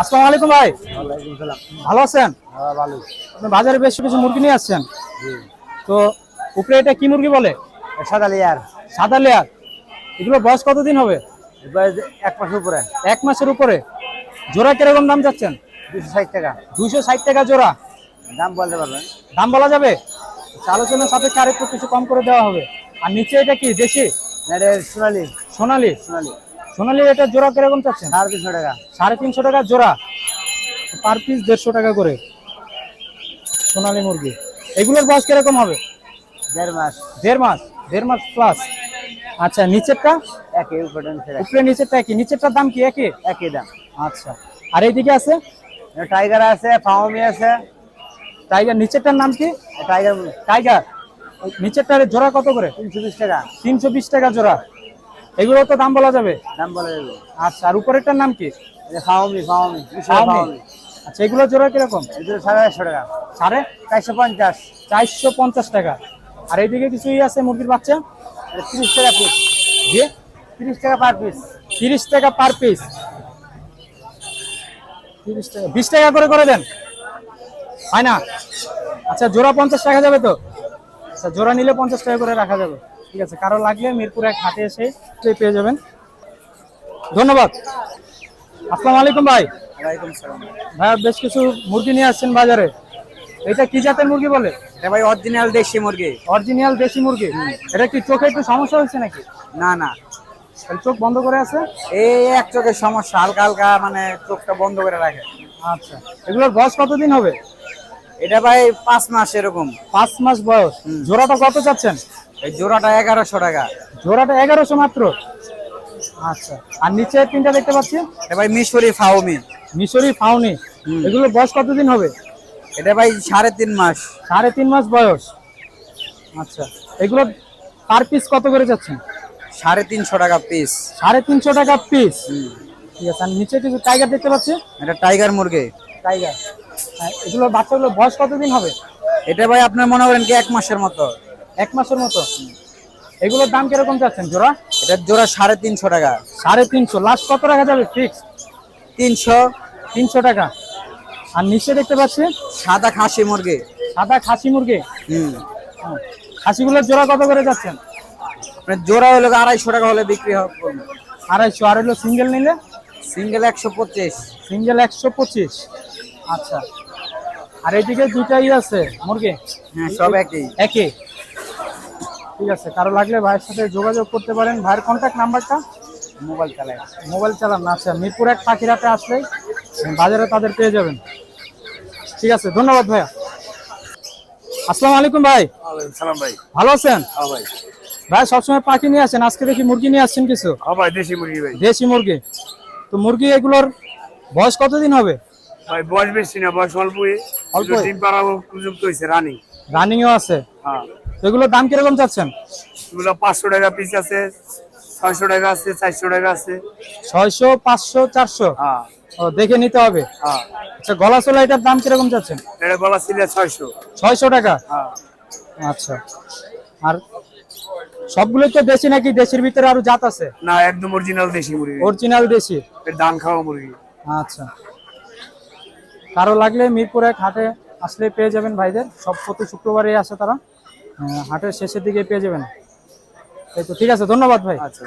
আসসালামু আলাইকুম ভাই। ভালো আছেন? হ্যাঁ আপনি বাজারে বেশ কিছু মুরগি নিয়ে আসছেন। তো উপরে এটা কি মুরগি বলে? সাদা লেয়ার সাদা লেয়ার এগুলো বয়স কতদিন হবে? এক মাস উপরে। এক মাসের উপরে। জোড়া কীরকম দাম যাচ্ছেন দুশো ষাট টাকা। দুইশো ষাট টাকা জোড়া। দাম বলতে পারবেন। দাম বলা যাবে? আলোচনার সাপেক্ষে আরেকটু কিছু কম করে দেওয়া হবে। আর নিচে এটা কি দেশি? সোনালি। সোনালি। সোনালি। সোনালি এটা জোড়া কীরকম চাচ্ছেন? সাড়ে তিনশো টাকা। সাড়ে তিনশো টাকা জোড়া। পার পিস দেড়শো টাকা করে। সোনালি মুরগি। এগুলোর বয়স কীরকম হবে? দেড় মাস। দেড় মাস। দেড় মাস প্লাস আচ্ছা নিচেরটা? একই উপরে নিচে উপরে নিচেরটা একই। নিচেরটার দাম কি একই? একই দাম। আচ্ছা। আর এইদিকে আছে? টাইগার আছে ফাউমি আছে। টাইগার নিচেরটার নাম কি? টাইগার। টাইগার। নিচেরটার জোড়া কত করে? তিনশো বিশ টাকা। তিনশো বিশ টাকা জোড়া। এগুলো তো দাম বলা যাবে? দাম বলে দেবো আচ্ছা আর উপরেরটার নাম কি? আচ্ছা এগুলো জোড়া কীরকম? সাড়ে চারশো টাকা। সাড়ে? চারশো পঞ্চাশ। চারশো পঞ্চাশ টাকা। আর এইদিকে কিছুই আছে মুরগির বাচ্চা? তিরিশ টাকা পিস যে তিরিশ টাকা পার পিস তিরিশ টাকা পার পিস তিরিশ টাকা। বিশ টাকা করে করে দেন। হয় না? আচ্ছা জোড়া পঞ্চাশ টাকা যাবে তো? আচ্ছা জোড়া নিলে পঞ্চাশ টাকা করে রাখা যাবে। ঠিক আছে কারও লাগলে মিরপুর এক হাটে এসে পেয়ে যাবেন। ধন্যবাদ। আসসালামু আলাইকুম ভাই। ওয়ালাইকুম সালাম। ভাই বেশ কিছু মুরগি নিয়ে আসছেন বাজারে। এটা কি জাতের মুরগি বলে? ভাই অরিজিনাল দেশি মুরগি। অরিজিনাল দেশি মুরগি। এটা কি চোখে একটু সমস্যা হয়েছে নাকি? না না। চোখ বন্ধ করে আছে? এই এক চোখের সমস্যা হালকা হালকা মানে চোখটা বন্ধ করে রাখে। আচ্ছা। এগুলোর বয়স কতদিন হবে? এটা ভাই পাঁচ মাস এরকম। পাঁচ মাস বয়স। জোড়াটা কত চাচ্ছেন? এই জোড়াটা এগারোশো টাকা। জোড়াটা এগারোশো মাত্র? আচ্ছা। আর নিচে তিনটা দেখতে পাচ্ছি? এটা ভাই মিশরি ফাউমি মিশরি ফাউনি হুম। এগুলোর বয়স কতদিন হবে? এটা ভাই সাড়ে তিন মাস। সাড়ে তিন মাস বয়স। আচ্ছা। এগুলো পার পিস কত করে যাচ্ছেন সাড়ে তিনশো টাকা পিস। সাড়ে তিনশো টাকা পিস। ঠিক আছে। আর নিচে কিছু টাইগার দেখতে পাচ্ছি? এটা টাইগার মুরগি। টাইগার। এগুলোর বাচ্চাগুলোর বয়স কতদিন হবে? এটা ভাই আপনার মনে করেন কি এক মাসের মতো? এক মাসের মতো? এগুলোর দাম কীরকম চাচ্ছেন জোড়া? এটা জোড়া সাড়ে তিনশো টাকা। সাড়ে তিনশো। লাস্ট কত টাকা যাবে ফিক্স তিনশো। তিনশো টাকা। আর নিচে দেখতে পাচ্ছি? সাদা খাসি মুরগি। সাদা খাসি মুরগি? হুম। খাসিগুলোর জোড়া কত করে যাচ্ছেন? জোড়া হলে আড়াইশো টাকা হলে বিক্রি হবে। আড়াইশো। আর হলো সিঙ্গেল নিলে? সিঙ্গেল একশো পঁচিশ। সিঙ্গেল একশো পঁচিশ। আচ্ছা। আর এদিকে দুটাই আছে মুরগি? হ্যাঁ সব একই। একই? ঠিক আছে। কারও লাগলে ভাইয়ের সাথে যোগাযোগ করতে পারেন। ভাইয়ের কন্ট্যাক্ট নাম্বারটা? মোবাইল চালায় মোবাইল চালান আচ্ছা। মিরপুর এক পাখিরাতে আসলেই বাজারে তাদের পেয়ে যাবেন। ঠিক আছে ধন্যবাদ ভাইয়া। আসসালামু আলাইকুম ভাই। সালাম ভাই। ভালো আছেন? হ্যাঁ ভাই। ভাই সবসময় পাখি নিয়ে আসেন। আজকে দেখি মুরগি নিয়ে আসছেন কিছু। হ্যাঁ ভাই দেশি মুরগি ভাই। দেশি মুরগি। তো মুরগি এগুলোর বয়স কতদিন হবে? ভাই বয়স বেশি না বয়স অল্পই? ডিম উপযুক্ত হয়েছে রানিং রানিংও আছে। হ্যাঁ। তো এগুলোর দাম কীরকম চাচ্ছেন? এগুলো পাঁচশো টাকা পিস আছে ছয়শো টাকা আছে চারশো টাকা আছে। ছয়শো পাঁচশো চারশো? হ্যাঁ। ও দেখে নিতে হবে। হ্যাঁ। আচ্ছা গলা চোলা এটার দাম কীরকম চাচ্ছেন? এটা গলা ছিল ছয়শো। ছয়শো টাকা? হ্যাঁ। আচ্ছা। আর সবগুলো তো দেশি নাকি? দেশির ভিতরে আরও জাত আছে? না একদম অরিজিনাল দেশি মুরগি। অরিজিনাল দেশি? এর ধান খাওয়া মুরগি। আচ্ছা। কারও লাগলে মিরপুর হাটে আসলে পেয়ে যাবেন ভাইদের। সব প্রতি শুক্রবারে আসে তারা। হাটের শেষের দিকে পেয়ে যাবেন। এই তো ঠিক আছে ধন্যবাদ ভাই। আচ্ছা।